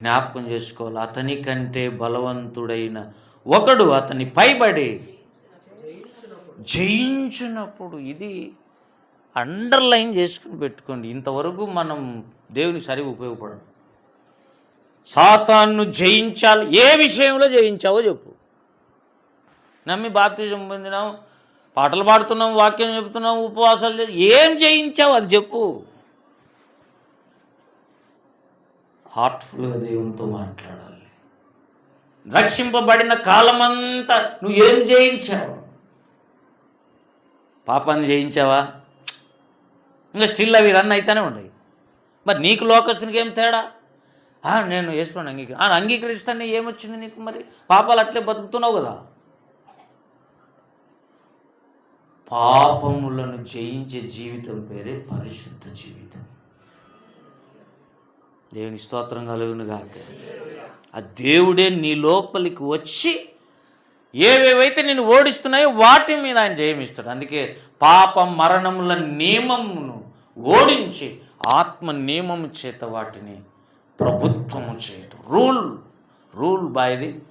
జ్ఞాపకం చేసుకోవాలి. అతని కంటే బలవంతుడైన ఒకడు అతని పైబడి జయించినప్పుడు ఇది అండర్లైన్ చేసుకుని పెట్టుకోండి. ఇంతవరకు మనం దేవునికి సరిగా ఉపయోగపడం సాతాన్ను జయించాలి. ఏ విషయంలో జయించావో చెప్పు. నమ్మి బాప్తిజం పొందినాం పాటలు పాడుతున్నాం వాక్యం చెప్తున్నాం ఉపవాసాలు ఏం జయించావు అది చెప్పు. హార్ట్ఫుల్గా దేవునితో మాట్లాడాలి. రక్షింపబడిన కాలమంతా నువ్వు ఏం జయించావు? పాపాన్ని జయించావా? ఇంకా స్టిల్ అవి రన్ అయితేనే ఉన్నాయి. మరి నీకు లోకస్తునికి ఏం తేడా? నేను వేసుకున్నాను అంగీకరి ఆ, అంగీకరిస్తాను ఏమొచ్చింది నీకు మరి? పాపాలు అట్లే బతుకుతున్నావు కదా. పాపములను జయించే జీవితం పేరే పరిశుద్ధ జీవితం. దేవుని స్తోత్రం కలుగును గాక ఆ దేవుడే నీ లోపలికి వచ్చి ఏవేవైతే నేను ఓడిస్తున్నాయో వాటి మీద ఆయన జయమిస్తాడు. అందుకే పాప మరణముల నియమమును ఓడించి ఆత్మ నియమము చేత వాటిని ప్రభుత్వము చేయటం. Rule rule by the